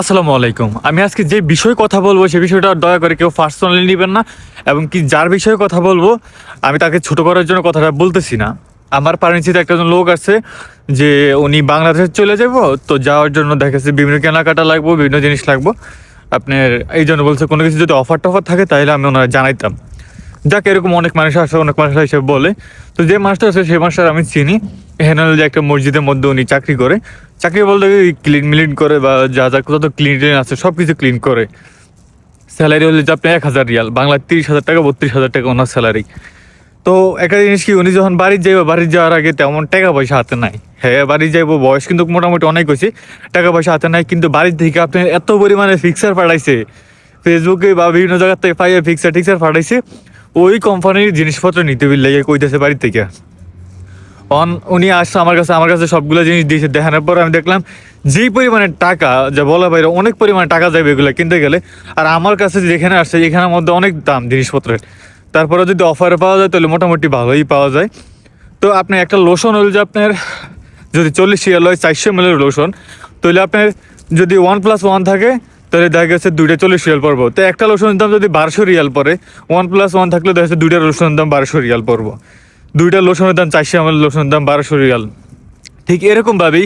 আসসালামু আলাইকুম। আমি আজকে যে বিষয়ে কথা বলব সে বিষয়টা দয়া করে কেউ পার্সোনালি নেবেন না এবং কি যার বিষয়ে কথা বলব, আমি তাকে ছোট করার জন্য কথাটা বলতেছি না। আমার পরিচিত একটা লোক আছে যে উনি বাংলাদেশে চলে যাব, তো যাওয়ার জন্য দেখাচ্ছে বিভিন্ন কেনাকাটা লাগবো, বিভিন্ন জিনিস লাগবো। আপনার এই জন্য বলছে কোনো কিছু যদি অফার টফার থাকে তাহলে আমি ওনারা জানাইতাম। যাকে, এরকম অনেক মানুষ আসে, অনেক মানুষ এসে বলে। তো যে মাস্টার আছে সেই মাস্টার আমি চিনি। হেনাল যে একটা মসজিদের মধ্যে উনি চাকরি করে। চাকরি বলতে ক্লিন মিলিন করে বা যা যা যত ক্লিন আছে সব কিছু ক্লিন করে। স্যালারি হলে যে আপনি এক হাজার রিয়াল বাংলা তিরিশ হাজার টাকা, বত্রিশ হাজার টাকা ওনার স্যালারি তো একটা জিনিস কি, উনি যখন বাড়ি যাইবো, বাড়ি যাওয়ার আগে তেমন টাকা পয়সা হাতে নাই। হ্যাঁ বাড়ি যাইবো, বয়স কিন্তু মোটামুটি অনেক হয়েছে, টাকা পয়সা হাতে নাই, কিন্তু বাড়ির থেকে আপনি এত পরিমাণে ফিক্সার পাঠাইছে ফেসবুকে বা বিভিন্ন জায়গা থেকে পাইয়ে ফিক্সার টিক্সার পাঠাইছে, ওই কোম্পানির জিনিসপত্র নিতে বিল লেগে কইতেছে বাড়ি থেকে। অন, উনি আসছে আমার কাছে আমার কাছে সবগুলো জিনিস দিয়েছে। দেখানোর পর আমি দেখলাম, যেই পরিমাণে টাকা, যা বলা বাইরে, অনেক পরিমাণে টাকা যাবে এগুলো কিনতে গেলে। আর আমার কাছে যেখানে আসছে, এখানের মধ্যে অনেক দাম জিনিসপত্রের। তারপরে যদি অফারে পাওয়া যায়, তাহলে মোটামুটি ভালোই পাওয়া যায়। তো আপনি একটা লোশন হল যে আপনার, যদি চল্লিশ রিয়াল হয়, চারশো এমএলের লোশন তাহলে আপনার যদি ওয়ান প্লাস ওয়ান থাকে, তাহলে দেখা গেছে দুইটা চল্লিশ রিয়াল পড়ব তো একটা লোশনের দাম যদি বারোশো রিয়াল পড়ে ওয়ান প্লাস ওয়ান থাকলে দেখা যাচ্ছে দুইটা লোশনের দাম বারোশো রিয়াল পড়ব দুইটা লোশনের দাম চারশো এমএল লোশনের দাম বারোশো রিয়াল। ঠিক এরকমভাবেই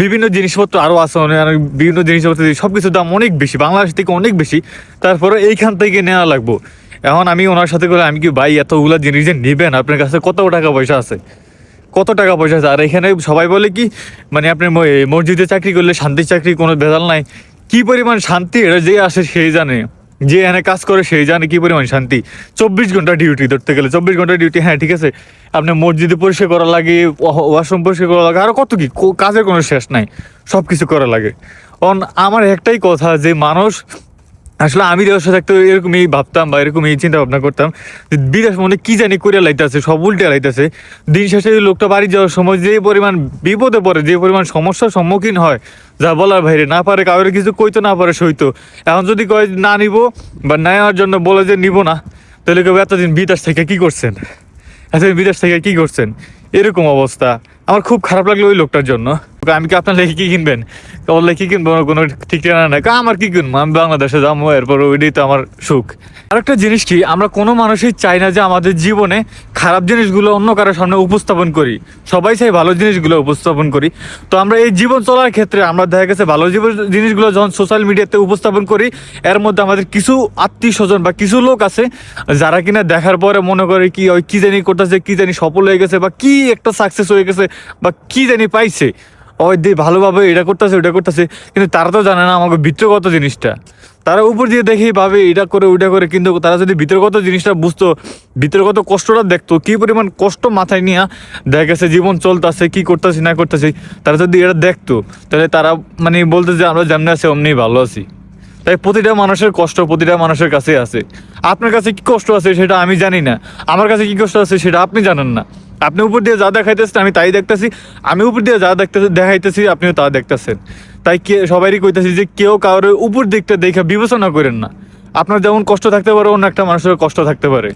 বিভিন্ন জিনিসপত্র আরও আছে, অনেক বিভিন্ন জিনিসপত্র সব কিছুর দাম অনেক বেশি, বাংলাদেশ থেকে অনেক বেশি। তারপরে এইখান থেকে নেওয়া লাগবো। এখন আমি ওনার সাথে করে আমি কি ভাই এতগুলো জিনিস যে নেবেন? আপনার কাছে কত টাকা পয়সা আছে? কত টাকা পয়সা আছে? আর এখানে সবাই বলে কি মানে আপনি মসজিদে চাকরি করলে শান্তির চাকরি কোনো ভেজাল নাই। কি পরিমাণ শান্তি এটা যে আসে সেই জানে। যে এখানে কাজ করে সেই জানে কি পরিমাণ শান্তি। চব্বিশ ঘণ্টা ডিউটি ধরতে গেলে, চব্বিশ ঘণ্টা ডিউটি হ্যাঁ ঠিক আছে। আপনি মসজিদে পরিষ্কার করা লাগে ওয়াশরুম পরিষ্কার করা লাগে আরও কত কি কাজের কোনো শেষ নাই সব কিছু করা লাগে। অন, আমার একটাই কথা যে, মানুষ আসলে আমি দেওয়ার থাকতে এরকমই ভাবতাম বা এরকমই চিন্তা ভাবনা করতাম যে বিদেশ মনে কি জানি করে লাইতেছে, সব উল্টে লাইতেছে। দিন শেষে লোকটা বাড়ি যাওয়ার সময় যে পরিমাণ বিপদে পড়ে, যে পরিমাণ সমস্যার সম্মুখীন হয়, যা বলার বাইরে না পারে, কাউরে কিছু কইতো না পারে সইতো। এখন যদি কয় না নিব বা নেওয়ার জন্য বলে যে নিব না, তাহলে কেউ এতদিন বিদেশ থেকে কি করছেন? এতদিন বিদেশ থেকে কি করছেন? এরকম অবস্থা। আমার খুব খারাপ লাগল ওই লোকটার জন্য। আমি কি আপনার লেখে কি কিনবেন? বললে কি কিনবো কোনো ঠিক ঠিকানা নাই। আমার কি কিনবো? আমি বাংলাদেশে যাব, এরপর ওইটাই তো আমার সুখ। আরেকটা জিনিস কি, আমরা কোনো মানুষই চাই না যে আমাদের জীবনে খারাপ জিনিসগুলো অন্য কারোর সামনে উপস্থাপন করি। সবাই চাই ভালো জিনিসগুলো উপস্থাপন করি। তো আমরা এই জীবন চলার ক্ষেত্রে আমরা দেখা গেছে ভালো জীবন জিনিসগুলো যখন সোশ্যাল মিডিয়াতে উপস্থাপন করি, এর মধ্যে আমাদের কিছু আত্মীয় স্বজন বা কিছু লোক আছে, যারা কিনা দেখার পরে মনে করে কি, ওই কি জানি করতেছে, কি জানি সফল হয়ে গেছে বা কি একটা সাকসেস হয়ে গেছে বা কি জানি পাইছে। ওই দিয়ে ভালোভাবে এটা করতেছে, ওইটা করতেছে। কিন্তু তারা তো জানে না আমাকে বিত্রগত জিনিসটা। তারা উপর দিয়ে দেখি ভাবে, এটা করে, ওইটা করে, কিন্তু তারা যদি ভিতরগত জিনিসটা বুঝতো ভিতরগত কষ্টটা দেখতো, কি পরিমাণ কষ্ট মাথায় নিয়ে দেখেছে, জীবন চলতেছে, কি করতেছি, না করতেছে, তারা যদি এটা দেখতো, তাহলে তারা মানে বলতে যে, আমরা যেমনি আছি, অমনি ভালো আছি। তাই প্রতিটা মানুষের কষ্ট প্রতিটা মানুষের কাছে আছে। আপনার কাছে কি কষ্ট আছে সেটা আমি জানি না। আমার কাছে কি কষ্ট আছে সেটা আপনি জানেন না। আপনি উপর দিয়ে যা দেখাইতেছেন, আমি তাই দেখতেছি। আমি উপর দিয়ে যা দেখতেছি, দেখাইতেছি, আপনিও তা দেখতেছেন। তাই কে সবারই কইতেছি যে কেউ কারোর উপর দিকটা দেখে বিবেচনা করেন না। আপনার যেমন কষ্ট থাকতে পারে, অন্য একটা মানুষের কষ্ট থাকতে পারে।